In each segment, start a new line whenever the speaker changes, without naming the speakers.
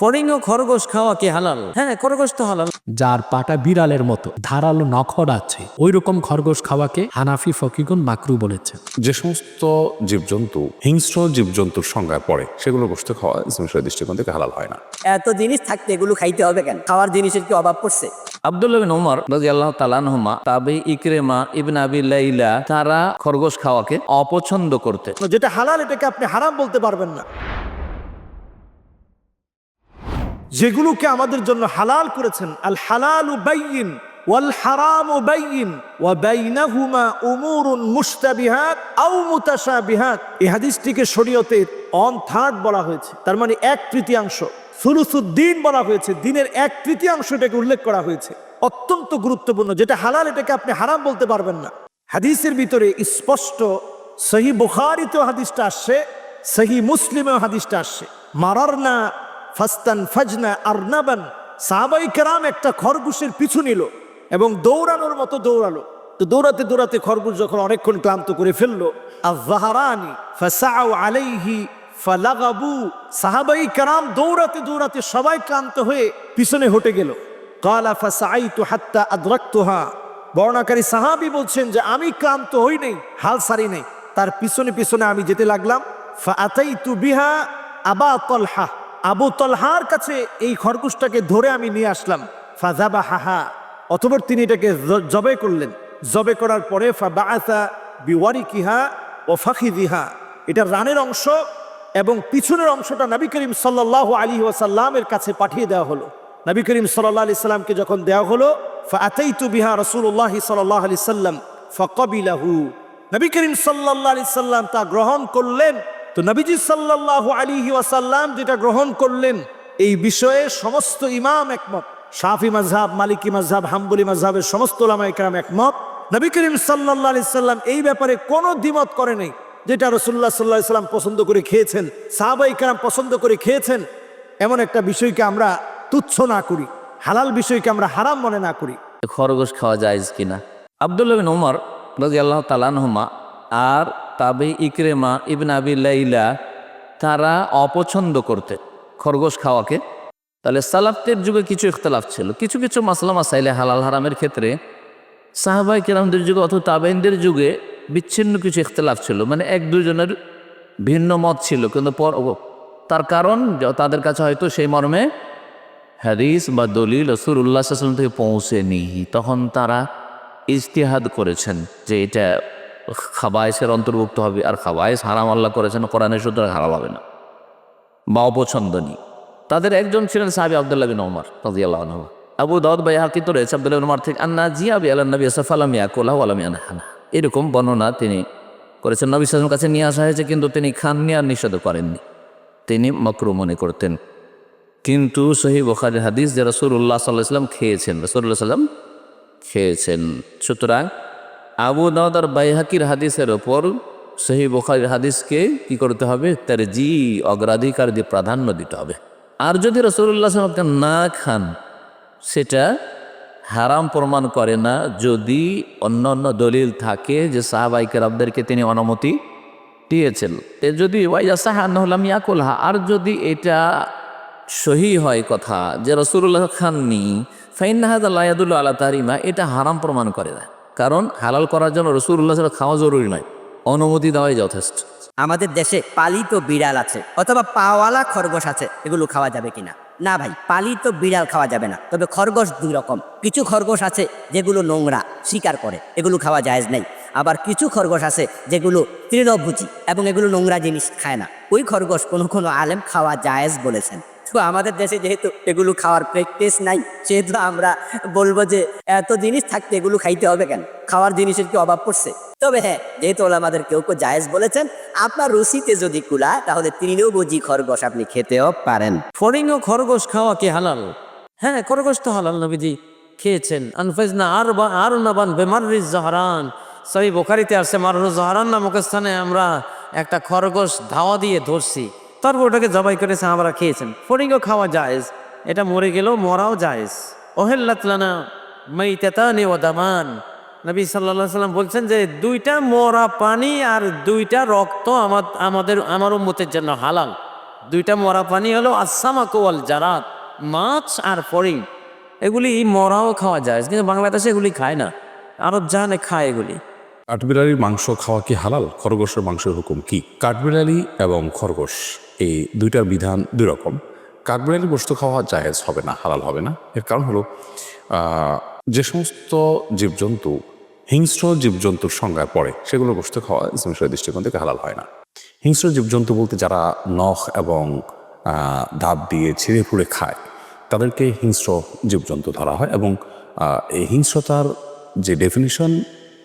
ফড়িং ও খরগোশ খাওয়া কি হালাল? হ্যাঁ খরগোশ তো হালাল।
যার পাটা বিড়ালের মতো ধারালো নখর আছে ওই রকম খরগোশ খাওয়াকে হানাফি ফকিগুন মাকরু বলেছেন।
যে সমস্ত জীবজন্তু হিংস্র জীবজন্তুর সংজ্ঞায় পড়ে সেগুলো গোষ্ঠ খাওয়া ইসলামের দৃষ্টিকোণ থেকে হালাল হয় না।
এত জিনিস থাকতে এগুলো খাইতে হবে কেন? খাওয়ার জিনিসের কি অভাব পড়ছে?
আব্দুল্লাহ বিন ওমর রাজি আল্লাহ তালানহমা তাবে ইকরেমা ইবন আবি লাইলা তারা খরগোশ খাওয়াকে অপছন্দ করতে।
যেটা হালাল এটাকে আপনি হারাম বলতে পারবেন না। যেগুলোকে আমাদের জন্য হালাল করেছেন। আল হালাল বাইয়িন, ওয়াল হারাম বাইয়িন, ওয়া বাইনাহুমা উমুরুন মুশতাবিহাত আও মুতাশাবিহাত। এই হাদিসটিকে শরীয়তের অন থার্ড বলা হয়েছে। তার মানে এক তৃতীয়াংশ। সুলুসুদ্দিন বলা হয়েছে। দিনের এক তৃতীয়াংশ এটাকে উল্লেখ করা হয়েছে। অত্যন্ত গুরুত্বপূর্ণ। যেটা হালাল, এটাকে আপনি হারাম বলতে পারবেন না। হাদিসের ভিতরে স্পষ্ট সহি বুখারিতেও হাদিসটা আসছে সহি মুসলিমেও হাদিসটা আসছে মারারনা ফাস্তান ফাজনা আরনাবান। সাহাবাই কেরাম একটা খরগোশের পিছু নিল এবং দৌড়ানোর মতো দৌড়ালো। তো দৌড়াতে দৌড়াতে খরগোশ যখন অনেকক্ষণ ক্লান্ত করে ফেলল আজাহারানি ফাসাউ আলাইহি ফালাগাবু। সাহাবাই কেরাম দৌড়াতে দৌড়াতে সবাই ক্লান্ত হয়ে পিছনে হটে গেল। কালা ফাসাইতু হাত্তা আদরাক্তুহা। বর্ণাকারী সাহাবি বলছেন যে, আমি ক্লান্ত হই নাই, হাল সারি নাই। তার পিছনে পিছনে আমি যেতে লাগলাম। ফাআতাইতু বিহা আবা তলহা। আবু তলহার কাছে এই খরগোশটাকে ধরে আমি নিয়ে আসলাম। ফাজাবা হাহা অতপর তিনি এটাকে জবে করলেন। জবে করার পরে ফাবাআসা বিওয়ারিকিহা ও ফাখিদিহা এটা রানের অংশ এবং পিছনের অংশটা নবী করিম সাল্লাল্লাহু আলী ওয়াসাল্লামের কাছে পাঠিয়ে দেওয়া হলো। নবী করিম সাল্লাহ আলি সাল্লামকে যখন দেওয়া হলো ফাতাইতু বিহা রসুল্লাহ সাল্লাহ আলি সাল্লাম ফকবিলাহু। নবী করিম সাল্লাহ আলি সাল্লাম তা গ্রহণ করলেন। তো নবীজি সাল্লাহ আলী ওয়াসাল্লাম যেটা গ্রহণ করলেন, এই বিষয়ে সমস্ত ইমাম একমত। শাফি মাজহাব মালিকি মাজহাব হাম্বলি মাজহাবের সমস্ত ওলামা একরাম একমত। নবী করিম সাল্লাহ আলি সাল্লাম এই ব্যাপারে কোনো দ্বিমত করে নেই, যেটা রসুল্লাহ সাল্লাহ সাল্লাম পছন্দ করে খেয়েছেন, সাহাবাই কারাম পছন্দ করে খেয়েছেন। এমন একটা বিষয়কে আমরা তুচ্ছ না করি, হালাল বিষয়কে আমরা হারাম মনে না করি।
খরগোশ খাওয়া যায় কিনা? আব্দুল্লাহ ওমর রাজি আল্লাহ তালানহমা আর তাবে ইকরেমা ইবন আবি লাইলা তারা অপছন্দ করতে। খরগোশ খাওয়াকে। তাহলে সালাফতের যুগে কিছু ইখতলাফ ছিল। কিছু কিছু মাসলা মাসাইলে হালাল হারামের ক্ষেত্রে সাহাবাই কেরামদের যুগে অথবা তাবেনদের যুগে বিচ্ছিন্ন কিছু ইখতলাফ ছিল। মানে এক দুজনের ভিন্ন মত ছিল। কিন্তু পর তার কারণ তাদের কাছে হয়তো সেই মর্মে হাদিস বা দলিল রসুল উল্লাহাম থেকে পৌঁছেনি। তখন তারা ইজতিহাদ করেছেন যে এটা খাবায়েসের অন্তর্ভুক্ত হবে। আর খাবায়েস হারাম আল্লাহ করেছেন কোরআনের সুতরাং হারাম হবে না। বা অপছন্দনীয়। তাদের একজন ছিলেন সাহাবি আবদুল্লাহ বিন ওমর রাজিয়াল্লাহ আনহু। আবু দাউদ ভাই তো রয়েছে, আবদুল্লাহ ওমর থেকে আন্না জিয়া বি আল্লাহ নবী সাফালাম ইয়াকুলাহ আলাম ইয়ানহানা। এরকম বর্ণনা তিনি করেছেন। নবী সালামের কাছে নিয়ে আসা হয়েছে, কিন্তু তিনি খাননি আর নিষেধ করেননি। তিনি মকরু মনে করতেন। কিন্তু সহি বখারের হাদিস যে রসুল্লাহ সাল্লাহ সাল্লাম খেয়েছেন রসুল্লাহ সাল্লাম খেয়েছেন। সুতরাং আবু দাউদ আর বাইহাকির হাদিসের ওপর সহি বখারির হাদিসকে কি করতে হবে? তার জি অগ্রাধিকার দিয়ে প্রাধান্য দিতে হবে। আর যদি রসুল্লাহ সাল্লাম আপনি না খান, সেটা হারাম প্রমাণ করে না যদি অন্য অন্য দলিল থাকে যে সাহাবাইকের আবদেরকে তিনি অনুমতি দিয়েছেন। তে যদি ওয়াইয়াসাহান্লাম ইয়াকুলহা আর যদি এটা সহি হয় কথা যে রসুল্লাহ খাননি ফাইনাহাদ আল্লাহাদুল্লাহ আল্লাহ তারিমা এটা হারাম প্রমাণ করে না। কারণ হালাল করার জন্য রসুল্লাহ ছাড়া খাওয়া জরুরি নয়। অনুমতি দেওয়াই যথেষ্ট।
আমাদের দেশে পালিত বিড়াল আছে, অথবা পাওয়ালা খরগোশ আছে, এগুলো খাওয়া যাবে কিনা? না ভাই, পালিত বিড়াল খাওয়া যাবে না। তবে খরগোশ দুই রকম। কিছু খরগোশ আছে যেগুলো নোংরা, শিকার করে, এগুলো খাওয়া জায়েজ নেই। আবার কিছু খরগোশ আছে যেগুলো তৃণভুজি এবং এগুলো নোংরা জিনিস খায় না। ওই খরগোশ কোনো কোনো আলেম খাওয়া জায়েজ বলেছেন। তো আমাদের দেশে যেহেতু এগুলো খাওয়ার প্র্যাকটিস নাই, সেহেতু আমরা বলব যে এত জিনিস থাকতে এগুলো খাইতে হবে কেন? খাওয়ার জিনিসের কি অভাব পড়ছে? তবে হ্যাঁ যেহেতু আমাদের কেউ কেউ জায়েজ বলেছেন, আপনার রুচিতে যদি কুলায় তাহলে তৃণও বুঝি খরগোশ আপনি খেতেও পারেন।
ফড়িং ও খরগোশ খাওয়া কি হালাল? হ্যাঁ খরগোশ তো হালাল নবীজি, খেয়েছেন। আনফাইজ না আর বা আর নাবান বেমারিস জাহারান। সবই বোখারিতে আসছে মারুজ জাহারান নামক স্থানে আমরা একটা খরগোশ ধাওয়া দিয়ে ধরছি। তারপর ওটাকে জবাই করে সাহাবারা খেয়েছেন। ফড়িংও খাওয়া জায়েজ, এটা মরে গেলেও মরাও জায়েজ। ওহেল্লাতলানা মাই তেতানি ও দামান। নবী সাল্লা সাল্লাম বলছেন যে, দুইটা মরা পানি আর দুইটা রক্ত আমার, আমাদের, আমার উম্মতের জন্য হালাল। দুইটা মরা পানি হলো আসামা কোয়াল জারাত, মাছ আর ফড়িং এগুলি মরাও খাওয়া যায় কিন্তু বাংলাদেশে এগুলি খায় না। আরব জাহানে খায় এগুলি।
কাঠবিড়ালির মাংস খাওয়া কি হালাল? খরগোশের মাংসের হুকুম কি? কাঠবিড়ালি এবং খরগোশ। এই দুইটার বিধান দুই রকম কাঠবিড়ালির গোস্ত খাওয়া জায়েজ হবে না, হালাল হবে না। এর কারণ হলো যে সমস্ত জীবজন্তু, হিংস্র জীবজন্তুর সংজ্ঞায় পড়ে সেগুলো গোস্ত খাওয়া ইসলামের দৃষ্টিকোণ থেকে হালাল হয় না। হিংস্র জীবজন্তু বলতে যারা নখ এবং দাঁত দিয়ে ছিঁড়ে ফুড়ে খায়, তাদেরকে হিংস্র জীবজন্তু ধরা হয় এবং এই হিংস্রতার যে ডেফিনিশন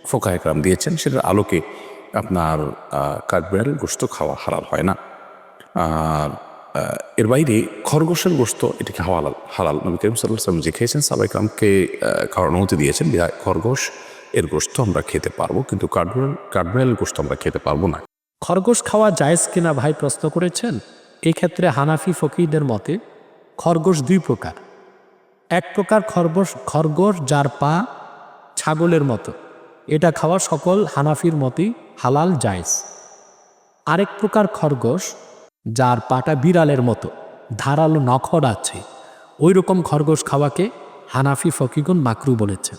ফোকা একরাম দিয়েছেন, সেটার আলোকে আপনার কাঠবিড়াল গোস্ত খাওয়া হালাল হয় না। আর এর বাইরে খরগোশের গোস্ত এটাকে হালাল হালাল। নবী করিম সাল্লাম যে খেয়েছেন সাবাইকরামকে খাওয়ার অনুমতি দিয়েছেন খরগোশ এর গোস্ত আমরা খেতে পারব, কিন্তু কাঠবিড়াল কাঠবিড়াল গোস্ত আমরা খেতে পারব না।
খরগোশ খাওয়া জায়েজ কিনা ভাই প্রশ্ন করেছেন? এই ক্ষেত্রে হানাফি ফকিরদের মতে খরগোশ দুই প্রকার। এক প্রকার খরগোশ খরগোশ যার পা ছাগলের মতো। এটা খাওয়া সকল হানাফির মতেই হালাল জায়েজ। আরেক প্রকার খরগোশ যার পাটা বিড়ালের মতো, ধারালো নখর আছে। ওই রকম খরগোশ খাওয়াকে হানাফি ফকিগুন মাকরু বলেছেন।